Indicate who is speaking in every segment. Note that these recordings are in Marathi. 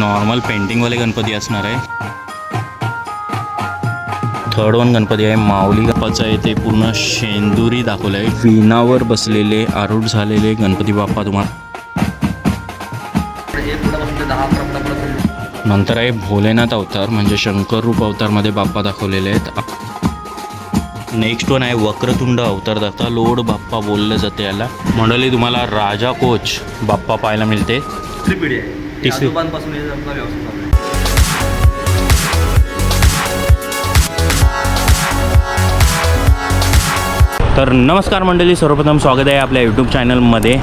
Speaker 1: नॉर्मल पेंटिंगवाले गणपती असणार आहे. थर्ड वन गणपती आहे. माऊली गणपतीचं आहे ते पूर्ण शेंदुरी दाखवलं आहे. विणावर बसलेले आरूढ झालेले गणपती बाप्पा तुम्हाला नंतर आहे भोलेनाथ अवतार म्हणजे शंकर रूप अवतारमध्ये बाप्पा दाखवलेले आहेत. नेक्स्ट वन आहे वक्रतुंड अवतार. दाता लोड बाप्पा बोललं जाते याला. मंडळी तुम्हाला राजा कोच बाप्पा पाहायला मिळते.
Speaker 2: तिसरी आहे. आहे
Speaker 1: तिसरी.
Speaker 2: आजोबांपासून हे आपला व्यवसाय चालू आहे.
Speaker 1: तर नमस्कार मंडळी सर्वप्रथम स्वागत आहे आपल्या यूट्यूब चॅनलमध्ये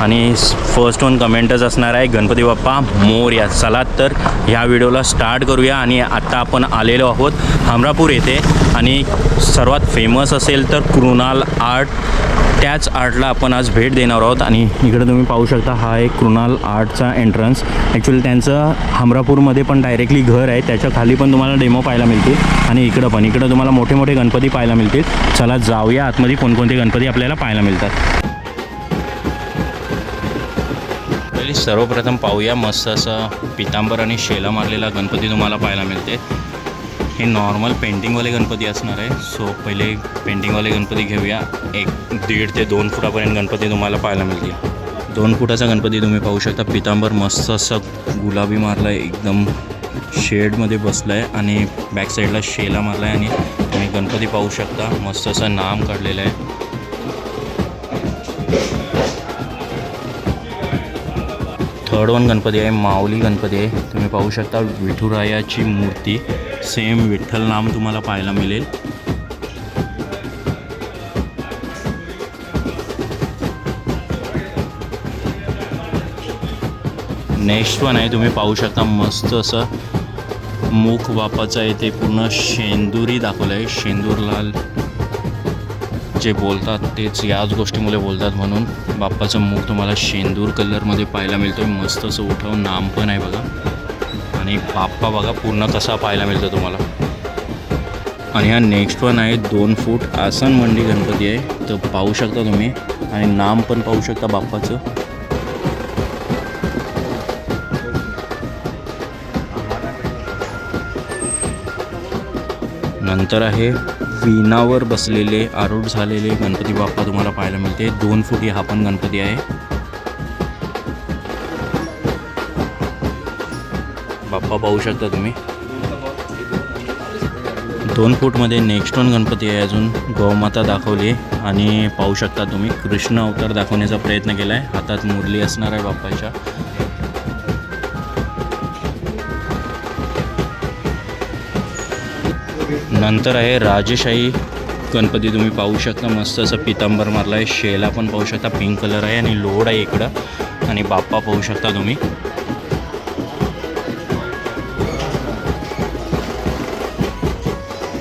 Speaker 1: आणि फर्स्ट वन कमेंटच असणार आहे गणपती बाप्पा मोर्या. चला तर ह्या व्हिडिओला स्टार्ट करूया. आणि आत्ता आपण आलेलो आहोत हमरापूर येथे. आणि सर्वात फेमस असेल तर कृणाल आर्ट त्याच आर्टला आपण आज भेट देणार आहोत आणि इकडे तुम्ही पाहू शकता हा एक कृणाल आर्टचा एंट्रन्स ॲक्च्युली त्यांचं हमरापूरमध्ये पण डायरेक्टली घर आहे. त्याच्याखाली पण तुम्हाला डेमो पाहायला मिळतील. आणि इकडं पण. इकडं तुम्हाला मोठे मोठे गणपती पाहायला मिळतील. चला जाऊया. आतमध्ये कोणकोणते गणपती आपल्याला पाहायला मिळतात. सर्वप्रथम पाहूया. मस्त असं पितांबर आणि शेला मारलेला गणपती तुम्हाला पाहायला मिळते. हे नॉर्मल पेंटिंगवाले गणपती असणार आहे. सो पहिले पेंटिंगवाले गणपती घेऊया. एक दीड ते दोन फुटापर्यंत गणपती तुम्हाला पाहायला मिळतील. दोन फुटाचा गणपती तुम्ही पाहू शकता. पितांबर मस्त असं गुलाबी मारला आहे एकदम शेडमध्ये बसला आहे आणि बॅक साईडला शेला मारला आहे आणि तुम्ही गणपती पाहू शकता. मस्त असं नाम काढलेलं आहे. थर्ड वन गणपती आहे. माऊली गणपती आहे. तुम्ही पाहू शकता विठुरायाची मूर्ती. सेम विठ्ठल नाम तुम्हाला पाहायला मिळेल. नेक्स्ट पण आहे तुम्ही पाहू शकता मस्त असं मुख बापाचं आहे ते पूर्ण शेंदुरी दाखवलं आहे शेंदूरलाल जे बोलतात तेच याच गोष्टीमुळे बोलतात म्हणून. बाप्पाचं मुख तुम्हाला शेंदूर कलरमध्ये पाहायला मिळतो आहे मस्त असं उठाव नाम पण आहे बघा. आणि बाप्पा बघा पूर्ण कसा पाहायला मिळतो तुम्हाला. आणि हा नेक्स्ट वन आहे दोन फूट आसन मंडी गणपती आहे. तर पाहू शकता तुम्ही. आणि नाम पण पाहू शकता बाप्पाचं. नंतर आहे विणावर बसलेले आरूढ झालेले गणपती बाप्पा तुम्हाला पाहायला मिळते. दोन फुटी हा पण गणपती आहे. बाप्पा पाहू शकता तुम्ही. दोन फूटमध्ये नेक्स्टोन गणपती आहे अजून. गोमाता दाखवली आणि पाहू शकता तुम्ही कृष्ण अवतार दाखवण्याचा प्रयत्न केला आहे हातात मुरली असणार आहे बाप्पाच्या. नंतर आहे राजेशाही गणपती तुम्ही पाहू शकता मस्त असं पितांबर मारला आहे शेला पण पाहू शकता पिंक कलर आहे आणि लोड आहे इकडं. आणि बाप्पा पाहू शकता तुम्ही.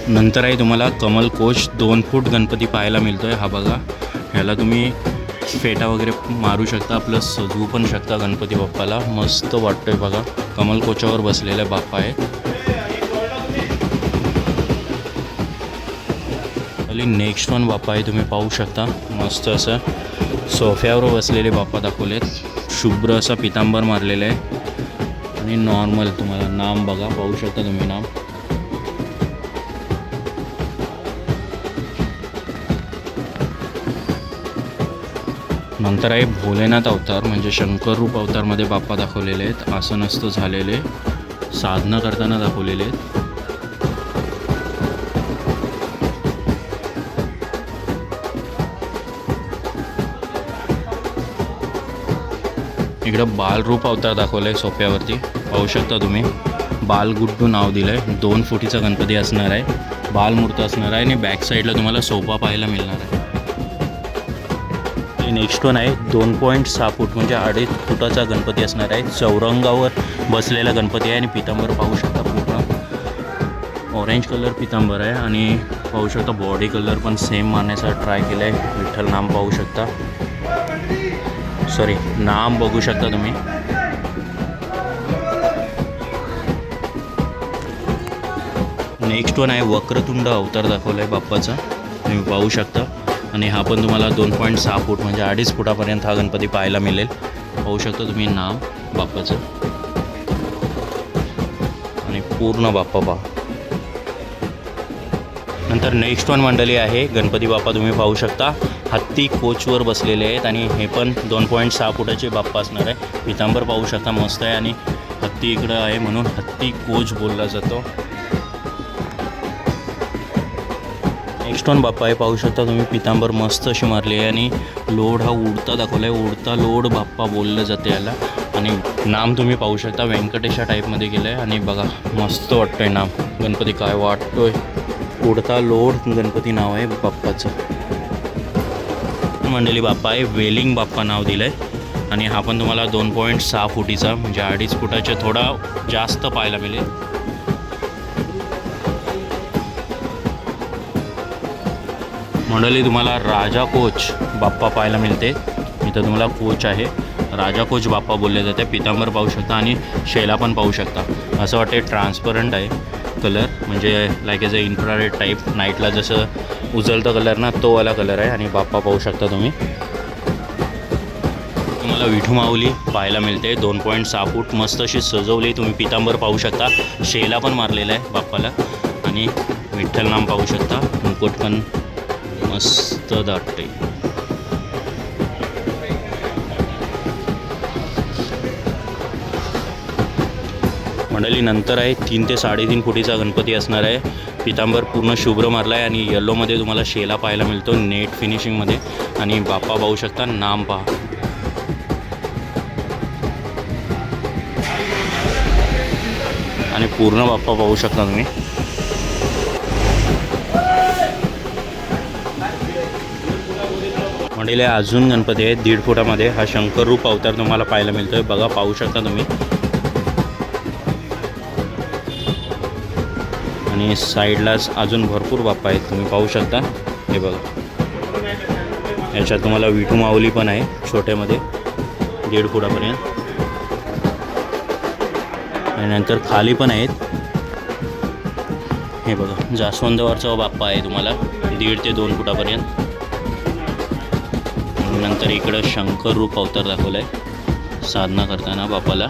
Speaker 1: नंतर आहे तुम्हाला कमल कोच दोन फूट गणपती पाहायला मिळतो आहे हा बघा. ह्याला तुम्ही फेटा वगैरे मारू शकता. प्लस सजवू पण शकता गणपती बाप्पाला. मस्त वाटतोय बघा. कमल कोचावर बसलेला बाप्पा आहे. आणि नेक्स्ट वन बाप्पा आहे. तुम्ही पाहू शकता. मस्त असं सोफ्यावर बसलेले बाप्पा दाखवलेत. शुभ्र असा पितांबर मारलेला आहे. आणि नॉर्मल तुम्हाला नाम बघा. पाहू शकता तुम्ही नाम. नंतर आहे भोलेनाथ अवतार म्हणजे शंकर रूप अवतारमध्ये बाप्पा दाखवलेले आहेत. आसनस्थ झालेले साधना करताना दाखवलेले आहेत. इकडं बालरूप अवतार दाखवलं आहे सोप्यावरती पाहू शकता तुम्ही. बालगुड्डू नाव दिलं आहे दोन फुटीचा गणपती असणार आहे. बालमूर्त असणार आहे आणि बॅक साईडला तुम्हाला सोपा पाहायला मिळणार आहे. नेक्स्ट वन आहे दोन पॉईंट सहा फूट म्हणजे अडीच फुटाचा गणपती असणार आहे. चौरंगावर बसलेला गणपती आहे आणि पितांबर पाहू शकता पूर्ण. ऑरेंज कलर पितांबर आहे आणि पाहू शकता बॉडी कलर पण सेम मारण्याचा ट्राय केला आहे विठ्ठल नाम पाहू शकता. सॉरी नाम बघू शकता तुम्ही. नेक्स्ट वन आहे वक्रतुंड अवतार दाखवला आहे बाप्पाचा. तुम्ही पाहू शकता. आणि हा पण तुम्हाला दोन पॉईंट सहा फूट म्हणजे अडीच फुटापर्यंत हा गणपती पाहायला मिळेल. पाहू शकता तुम्ही नाम बाप्पाचं. आणि पूर्ण बाप्पा पहा. नंतर नेक्स्ट वन मंडळी आहे गणपती बाप्पा तुम्ही पाहू शकता. हत्ती कोचवर बसलेले आहेत आणि हे पण दोन पॉईंट सहा फुटाचे बाप्पा असणार आहे. पितांबर पाहू शकता मस्त आहे आणि हत्ती इकडं आहे म्हणून हत्ती कोच बोलला जातो. नेक्स्ट वन बाप्पा आहे पाहू शकता तुम्ही पितांबर मस्त अशी मारली आहे आणि लोड हा उडता दाखवला आहे उडता लोड बाप्पा बोललं जाते याला. आणि नाम तुम्ही पाहू शकता व्यंकटेशा टाईपमध्ये गेलं आहे आणि बघा मस्त वाटतं आहे नाम. गणपती काय वाटतोय? उडता लोड गणपती नाव आहे बाप्पाचं. मंडळी बाप्पा आहे वेलिंग बाप्पा नाव दिलं आहे आणि हा पण तुम्हाला दोन पॉईंट सहा फुटीचा म्हणजे अडीच फुटाच्या थोडा जास्त पाहायला मिळेल. मंडळी तुम्हाला राजा कोच बाप्पा पाहायला मिळते. इथं तुम्हाला कोच आहे. राजा कोच बाप्पा बोलले जाते पितांबर पाहू शकता आणि शेला पण पाहू शकता. असं वाटते ट्रान्सपरंट आहे कलर म्हणजे like as a infrared type नाईटला जसं उजळतं कलर ना तो वाला कलर आहे आणि बाप्पा पाहू शकता तुम्ही. तुम्हाला विठू माऊली पाहायला मिळते दोन पॉईंट सहा फूट मस्त अशी सजवली तुम्ही पितांबर पाहू शकता. शेला पण मारलेला आहे बाप्पाला. आणि विठ्ठल नाम पाहू शकता. मुकुट पण मस्त दाटते मंडळी नंतर आहे तीन ते साडेतीन फुटीचा गणपती असणार आहे. पितांबर पूर्ण शुभ्र मारला आहे आणि येल्लोमध्ये तुम्हाला शेला पाहायला मिळतो नेट फिनिशिंगमध्ये आणि बाप्पा पाहू शकता नाम पहा. आणि पूर्ण बाप्पा पाहू शकता तुम्ही. म्हणजे अजून गणपती आहे दीड फुटामध्ये. हा शंकर रूप अवतार तुम्हाला पाहायला मिळतोय. बघा पाहू शकता तुम्ही. आणि साईडलाच अजून भरपूर बाप्पा आहेत. तुम्ही पाहू शकता. हे बघा. याच्यात तुम्हाला विठू माऊली पण आहे छोट्यामध्ये. दीड फुटापर्यंत. आणि नंतर खाली पण आहेत. हे बघा जास्वंदवरचा बाप्पा आहे तुम्हाला. दीड ते दोन फुटापर्यंत. नंतर इकडं शंकर रूप अवतार दाखवलं आहे साधना करताना बापाला.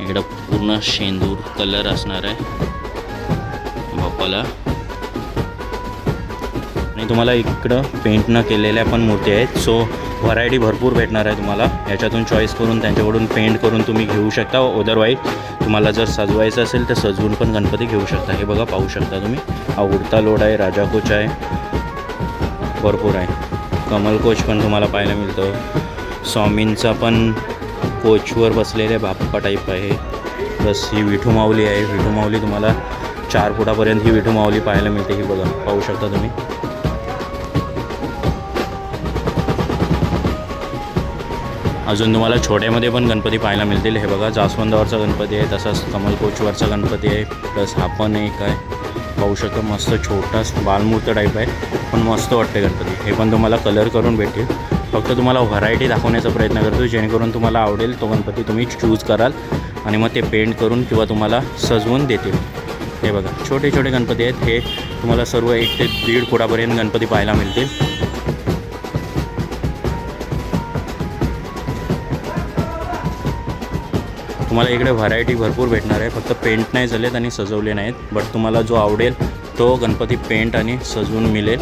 Speaker 1: इकडं पूर्ण शेंदूर कलर असणार आहे. बापाला. आणि तुम्हाला इकडं पेंट न केलेल्या पण मूर्ती आहेत. सो व्हरायटी भरपूर भेटणार आहे तुम्हाला. याच्यातून चॉईस करून त्यांच्याकडून पेंट करून तुम्ही घेऊ शकता. अदरवाईज तुम्हाला जर सजवायचं असेल तर सजवून पण गणपती घेऊ शकता. हे बघा पाहू शकता तुम्ही. हा उडता लोड आहे राजाकोच आहे. भरपूर आहे. कमल कोच पण तुम्हाला पाहायला मिळतं. स्वामींचा पण कोचवर बसलेले बाप्पा टाईप आहे. प्लस ही विठू माऊली आहे. विठू माऊली तुम्हाला चार फुटापर्यंत ही विठू माऊली पाहायला मिळते. ही बघा पाहू शकता तुम्ही. अजून तुम्हाला छोट्यामध्ये पण गणपती पाहायला मिळतील. हे बघा जास्वंदावरचा गणपती आहे तसाच कमल कोचवरचा गणपती आहे प्लस हा पण एक आहे. पाहू शकता मस्त छोटा बालमूर्त टाईप आहे पण मस्त वाटते गणपती. हे पण तुम्हाला कलर करून भेटेल. फक्त तुम्हाला व्हरायटी दाखवण्याचा प्रयत्न करतो जेणेकरून तुम्हाला आवडेल तो गणपती तुम्ही चूज कराल आणि मग ते पेंट करून किंवा तुम्हाला सजवून देतील. हे बघा छोटे छोटे गणपती आहेत. हे तुम्हाला सर्व एक ते दीड फुटापर्यंत गणपती पाहायला मिळतील. तुम्हाला इकडे व्हरायटी भरपूर भेटणार आहे. फक्त पेंट नाही झालेत आणि सजवले नाहीत. बट तुम्हाला जो आवडेल तो गणपती पेंट आणि सजवून मिळेल.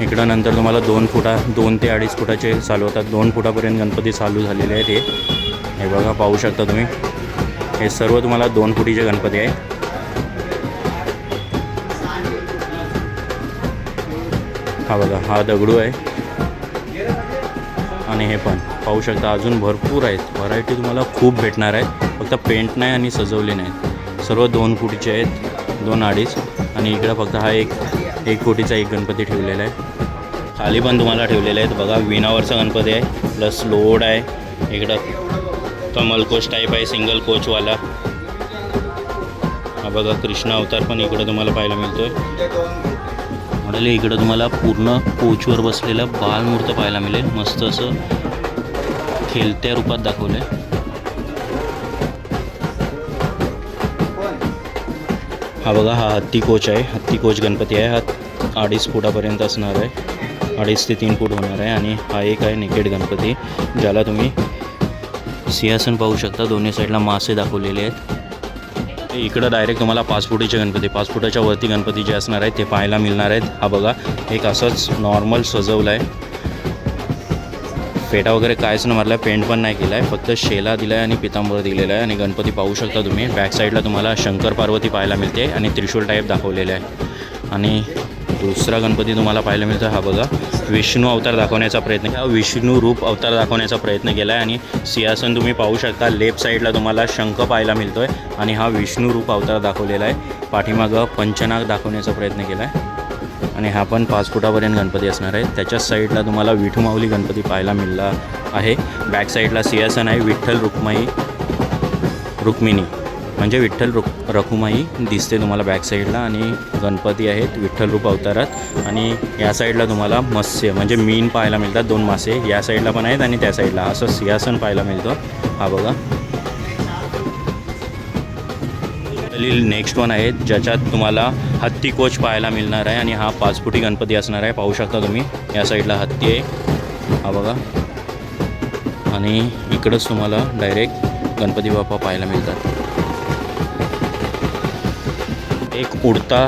Speaker 1: इकडं नंतर तुम्हाला दोन फुटा दोन ते अडीच फुटाचे चालू होतात दोन फुटापर्यंत गणपती चालू झालेले आहेत हे. हे बघा पाहू शकता तुम्ही. हे सर्व तुम्हाला दोन फुटीचे गणपती आहे. हा बघा हा दगडू आहे. आणि हे पण पाहू शकता अजून भरपूर आहेत. व्हरायटी तुम्हाला खूप भेटणार आहेत. फक्त पेंट नाही आणि सजवले नाहीत. सर्व दोन फुटीचे आहेत दोन अडीच. आणि इकडं फक्त हा एक एक फुटीचा एक गणपती ठेवलेला आहे. खाली पण तुम्हाला ठेवलेले आहेत. बघा विनावरचा गणपती आहे. प्लस लोड आहे. इकडं कमल कोच टाईप आहे सिंगल कोचवाला हा बघा कृष्ण अवतार पण इकडं तुम्हाला पाहायला मिळतो आहे मॉडेल इकडं तुम्हाला पूर्ण कोचवर बसलेलं बालमूर्त पाहायला मिळेल. मस्त असं खेळत्या रूपात दाखवलं आहे हा बघा हा हत्ती कोच आहे. हत्ती कोच गणपती आहे. हा अडीच फुटापर्यंत असणार आहे. अडीच ते तीन फूट होणार आहे आणि हा एक आहे निकेट गणपती ज्याला तुम्ही सिंहासन पाहू शकता. दोन्ही साईडला मासे दाखवलेले आहेत. इकडं डायरेक्ट तुम्हाला पाच फुटीचे गणपती पाच फुटाच्या वरती गणपती जे असणार आहेत ते पाहायला मिळणार आहेत. हा बघा एक असंच नॉर्मल सजवलं आहे फेटा वगैरे कायच न मारला पेंट पण नाही केला आहे फक्त शेला दिला आहे आणि पितांबर दिलेला आहे आणि गणपती पाहू शकता तुम्ही. बॅक साईडला तुम्हाला शंकर पार्वती पाहायला मिळते आणि त्रिशूल टाईप दाखवलेले आहे. आणि दुसरा गणपती तुम्हाला पाहायला मिळतो हा बघा. विष्णू अवतार दाखवण्याचा प्रयत्न हा विष्णू रूप अवतार दाखवण्याचा प्रयत्न केला आहे आणि सिंहासन तुम्ही पाहू शकता. लेफ्ट साईडला तुम्हाला शंख पाहायला मिळतो आहे आणि हा विष्णू रूप अवतार दाखवलेला आहे. पाठीमागं पंचनाग दाखवण्याचा प्रयत्न केला आहे आणि हा पण पाच फुटापर्यंत गणपती असणार आहे. त्याच्याच साईडला तुम्हाला विठुमाऊली गणपती पाहायला मिळला आहे. बॅक साईडला सिंहासन आहे. विठ्ठल रुक्माई रुक्मिणी. म्हणजे विठ्ठल रुक रखुमाई दिसते तुम्हाला बॅक साईडला आणि गणपती आहेत विठ्ठल रूप अवतारात. आणि या साईडला तुम्हाला मत्स्य म्हणजे मीन पाहायला मिळतात दोन मासे. या साईडला पण आहेत आणि त्या साईडला असं सिंहासन पाहायला मिळतं. हा बघा. नेक्स्ट वन आहे ज्याच्यात तुम्हाला हत्ती कोच पाहायला मिळणार आहे आणि हा पाच फुटी गणपती असणार आहे. पाहू शकता तुम्ही या साईडला हत्ती आहे. हा बघा. आणि इकडंच तुम्हाला डायरेक्ट गणपती बाप्पा पाहायला मिळतात. एक उडता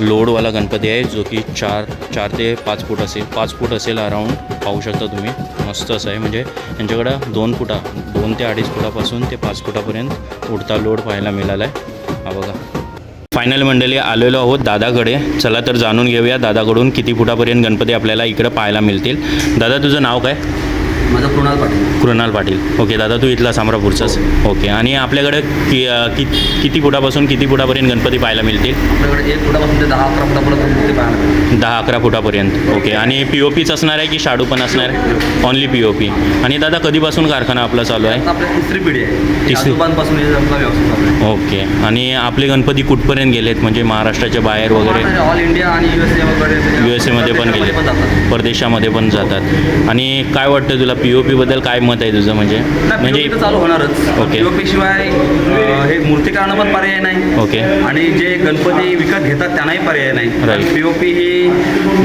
Speaker 1: लोडवाला गणपती आहे जो की चार चार ते पाच फूट असेल पाच फूट असेल अराऊंड पाहू शकता तुम्ही. मस्त असं आहे. म्हणजे यांच्याकडं दोन फुटा दोन ते अडीच फुटापासून ते पाच फुटापर्यंत उडता लोड पाहायला मिळाला आहे. हा बघा. फायनल मंडळी आलेलो आहोत दादाकडे. चला तर जाणून घेऊया दादाकडून किती फुटापर्यंत गणपती आपल्याला इकडं पाहायला मिळतील. दादा तुझं नाव काय?
Speaker 2: माझा कृणाल पाटील.
Speaker 1: कृणाल पाटील. ओके दादा तू इथला सामरापूरचाच. ओके आणि आपल्याकडे कि कि किती फुटापासून किती फुटापर्यंत गणपती पाहायला मिळतील?
Speaker 2: आपल्याकडे एक फुटापासून ते दहा अकरा फुटापर्यंत मूर्ती पाहायला मिळते.
Speaker 1: दहा अकरा फुटापर्यंत. ओके आणि पी ओ पीच असणार आहे की शाडू पण असणार आहे? ऑनली पी ओ पी आणि दादा कधीपासून कारखाना आपला चालू आहे?
Speaker 2: आता आपली तिसरी पिढी आहे. ही
Speaker 1: तिसरी.
Speaker 2: आजोबांपासून हे आपला व्यवसाय चालू आहे.
Speaker 1: ओके आणि आपले गणपती कुठपर्यंत गेलेत? म्हणजे महाराष्ट्राच्या बाहेर वगैरे?
Speaker 2: ऑल इंडिया आणि युएसए वगैरे.
Speaker 1: यू एस एमध्ये पण गेले
Speaker 2: जातात.
Speaker 1: परदेशामध्ये पण जातात. आणि काय वाटतं तुला? पी ओ पीबद्दल काय मत आहे तुझं? म्हणजे
Speaker 2: म्हणजे चालू होणारच.
Speaker 1: ओके.
Speaker 2: पीओपी शिवाय अं, हे मूर्ती काढणं पण पर्याय नाही.
Speaker 1: ओके
Speaker 2: आणि जे गणपती विकत घेतात त्यांनाही पर्याय नाही.
Speaker 1: Right.
Speaker 2: पीओपी ही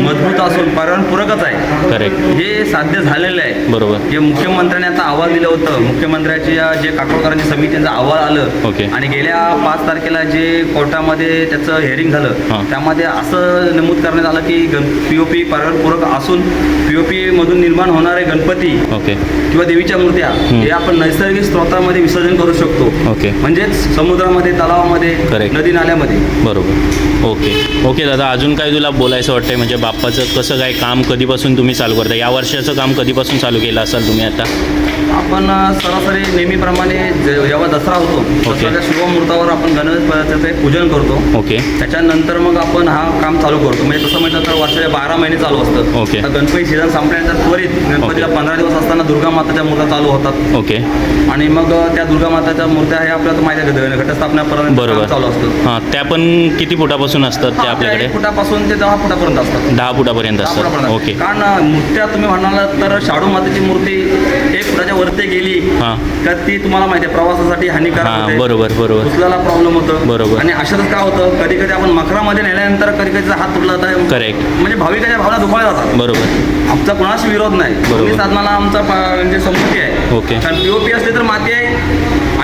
Speaker 2: मजबूत असून पर्यावरणपूरकच आहे.
Speaker 1: करेक्ट
Speaker 2: हे साध्य झालेलं आहे.
Speaker 1: बरोबर.
Speaker 2: जे मुख्यमंत्र्यांनी आता अहवाल दिलं होतं. मुख्यमंत्र्याची जे काकोडकरांची समितीचं अहवाल आलं.
Speaker 1: ओके.
Speaker 2: आणि गेल्या पाच तारखेला जे कोर्टामध्ये त्याचं हेअरिंग
Speaker 1: हां.
Speaker 2: झालं त्यामध्ये असं नमूद करण्यात आलं की गण पीओपी पर्यावरणपूरक असून पीओपी मधून निर्माण होणारे गणपती
Speaker 1: ओके.
Speaker 2: किंवा देवीच्या मूर्त्या हे आपण नैसर्गिक स्रोतामध्ये विसर्जन करू शकतो.
Speaker 1: ओके.
Speaker 2: म्हणजेच समुद्रामध्ये तलावामध्ये. नदी नाल्यामध्ये.
Speaker 1: बरोबर. ओके. ओके दादा अजून काय तुला बोलायचं वाटतंय? म्हणजे बाप्पाचं कसं काय काम कधीपासून तुम्ही चालू करता? या वर्षाचं काम कधीपासून चालू केलं असाल तुम्ही आता?
Speaker 2: आपण सरासरी नेहमीप्रमाणे जेव्हा दसरा होतो दसऱ्याच्या शुभ मुहूर्तावर आपण गणपतीचे पूजन करतो.
Speaker 1: ओके.
Speaker 2: त्याच्यानंतर मग आपण हा काम चालू करतो. म्हणजे तसं म्हटलं तर वर्षाचे बारा महिने चालू असतं
Speaker 1: ओके.
Speaker 2: गणपती सीझन संपल्यानंतर त्वरित गणपतीला. पंधरा दिवस असताना दुर्गा माताच्या मूर्त्या चालू होतात.
Speaker 1: ओके.
Speaker 2: आणि मग त्या दुर्गा माताच्या मूर्त्या हे आपल्याला माहिती आहे घटस्थापनापर्यंत
Speaker 1: बरोबर.
Speaker 2: चालू असतं.
Speaker 1: हां त्या पण किती फुटापासून असतात त्या
Speaker 2: त्या
Speaker 1: आपल्याकडे?
Speaker 2: फुटापासून ते दहा फुटापर्यंत असतात.
Speaker 1: दहा फुटापर्यंत असतात. ओके.
Speaker 2: कारण मूर्त्या तुम्ही म्हणाला तर शाडू मातेची मूर्ती एक फुटाच्या वरती गेली
Speaker 1: हां.
Speaker 2: तर ती तुम्हाला माहिती आहे प्रवासासाठी हानिकारक
Speaker 1: हां
Speaker 2: होते.
Speaker 1: बरोबर बरोबर.
Speaker 2: उचलायला प्रॉब्लेम होतो?
Speaker 1: बरोबर.
Speaker 2: आणि अशातच काय होतं? कधी कधी आपण मखरामध्ये नेल्यानंतर कधी कधी हात तुटला तर
Speaker 1: करेक्ट
Speaker 2: म्हणजे भाविकाच्या भावना दुखावल्या जातात.
Speaker 1: बरोबर.
Speaker 2: आमचा कोणाशी विरोध नाही.
Speaker 1: बरोबर.
Speaker 2: दोन्ही साधनाला आमचा पा- म्हणजे संमती आहे.
Speaker 1: ओके.
Speaker 2: कारण पीओपी असली तर माती आहे.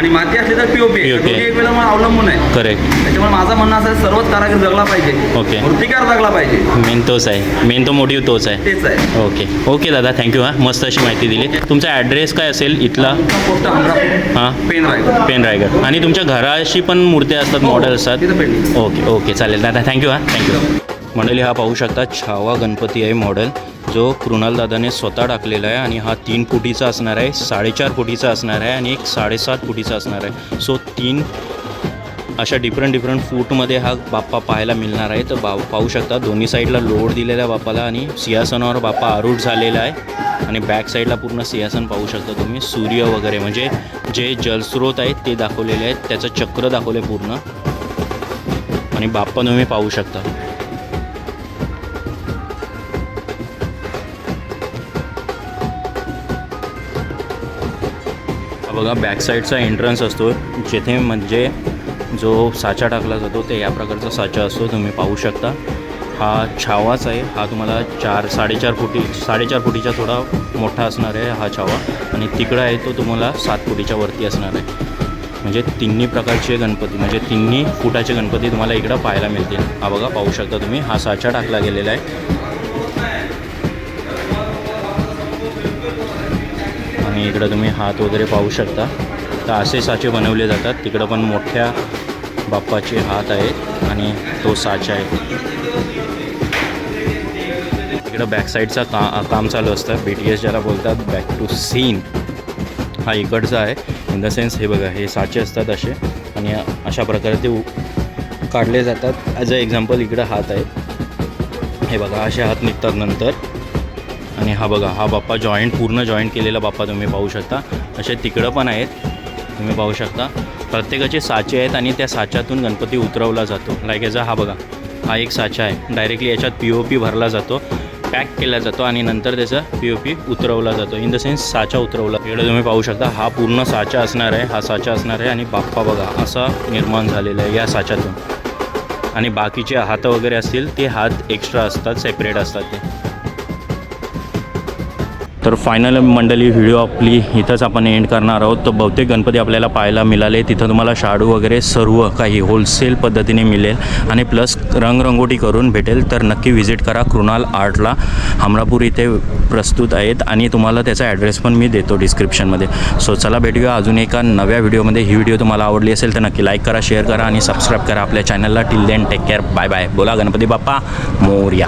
Speaker 2: आणि माती असली तर पीओपी आहे.
Speaker 1: POP.
Speaker 2: दोन्ही एक वेळेला मला अवलंबून आहे.
Speaker 1: करेक्ट
Speaker 2: त्याच्यामुळे माझं म्हणणं असं आहे, सर्वच कारागीर जगला पाहिजे.
Speaker 1: ओके.
Speaker 2: मूर्तिकार जगला पाहिजे.
Speaker 1: मेन तोच आहे. मेन तो मोटिव्ह तोच आहे.
Speaker 2: तेच आहे.
Speaker 1: ओके ओके दादा. थँक्यू हां. मस्त अशी माहिती दिली. तुमचा ॲड्रेस काय असेल इथला?
Speaker 2: पोस्ट अमरापूर
Speaker 1: हां.
Speaker 2: पेन रायगड.
Speaker 1: पेन रायगड. आणि तुमच्या घराशी पण मूर्त्या असतात मॉडेल असतात?
Speaker 2: तिथं पेंडिंग
Speaker 1: ओके ओके चालेल दादा. थँक्यू हां. थँक्यू मंडळी हा पाहू शकता छावा गणपती आहे मॉडेल जो कृणाल दादाने स्वतः टाकलेला आहे आणि हा तीन फुटीचा असणार आहे साडेचार फुटीचा असणार आहे आणि एक साडेसात फुटीचा असणार आहे. सो तीन अशा डिफरंट डिफरंट फूटमध्ये हा बाप्पा पाहायला मिळणार आहे. तर बा पाहू शकता दोन्ही साईडला लोड दिलेला आहे बाप्पाला आणि सिंहासनावर बाप्पा आरूढ झालेला आहे. आणि बॅक साईडला पूर्ण सिंहासन पाहू शकता तुम्ही. सूर्य वगैरे म्हणजे जे जलस्रोत आहेत ते दाखवलेले आहेत. त्याचं चक्र दाखवलं आहे पूर्ण. आणि बाप्पा तुम्ही पाहू शकता. बघा बॅक साईडचा एंट्रन्स असतो. जेथे म्हणजे जो साचा टाकला जातो ते या प्रकारचा साचा असतो. तुम्ही पाहू शकता. हा छावाच आहे. हा तुम्हाला चार साडेचार फुटी साडेचार फुटीचा थोडा मोठा असणार आहे हा छावा. आणि तिकडं आहे तो तुम्हाला सात फुटीच्या वरती असणार आहे. म्हणजे तिन्ही प्रकारचे गणपती म्हणजे तिन्ही फुटाचे गणपती तुम्हाला इकडं पाहायला मिळतील. हा बघा पाहू शकता तुम्ही. हा साचा टाकला गेलेला आहे. आणि इकडं तुम्ही हात वगैरे पाहू शकता. तर असे साचे बनवले जातात. तिकडं पण मोठ्या बाप्पाचे हात आहेत आणि तो साचा आहे. इकडं बॅक साईडचा का काम चालू असतं. बी टी एस ज्याला बोलतात बॅक टू सीन हा इकडचा आहे. इन द सेन्स हे बघा हे साचे असतात असे. आणि अशा प्रकारे ते काढले जातात. ॲज अ एक्झाम्पल इकडं हात आहे हे बघा असे हात निघतात नंतर. हा बघा हा बाप्पा जॉईंट पूर्ण जॉईंट केलेला बाप्पा तुम्ही पाहू शकता. असे तिकडं पण आहेत तुम्ही पाहू शकता. प्रत्येकाचे साचे आहेत आणि त्या साच्यातून गणपती उतरवला जातो. लाईक याचा हा बघा हा एक साचा आहे. डायरेक्टली याच्यात पी ओ पी भरला जातो पॅक केला जातो आणि नंतर त्याचा पी ओ पी उतरवला जातो. इन द सेन्स साचा उतरवला. इकडे तुम्ही पाहू शकता हा पूर्ण साचा असणार आहे हा साचा असणार आहे आणि बाप्पा बघा असा निर्माण झालेला आहे या साच्यातून. आणि बाकीचे हात वगैरे असतील ते हात एक्स्ट्रा असतात सेपरेट असतात ते. तर फायनल मंडळी व्हिडिओ आपली इथंच आपण एंड करणार आहोत. तर बहुतेक गणपती आपल्याला पाहायला मिळाले. तिथं तुम्हाला शाडू वगैरे सर्व काही होलसेल पद्धतीने मिळेल. आणि प्लस रंगरंगोटी करून भेटेल. तर नक्की व्हिजिट करा कृणाल आर्टला हमरापूर इथे प्रस्तुत आहेत. आणि तुम्हाला त्याचा ॲड्रेस पण मी देतो डिस्क्रिप्शनमध्ये सो चला भेटूया अजून एका नव्या व्हिडिओमध्ये ही व्हिडिओ तुम्हाला आवडली असेल तर नक्की लाईक करा शेअर करा आणि सबस्क्राईब करा आपल्या चॅनलला till then take care bye bye बोला गणपती बाप्पा. मोर्या.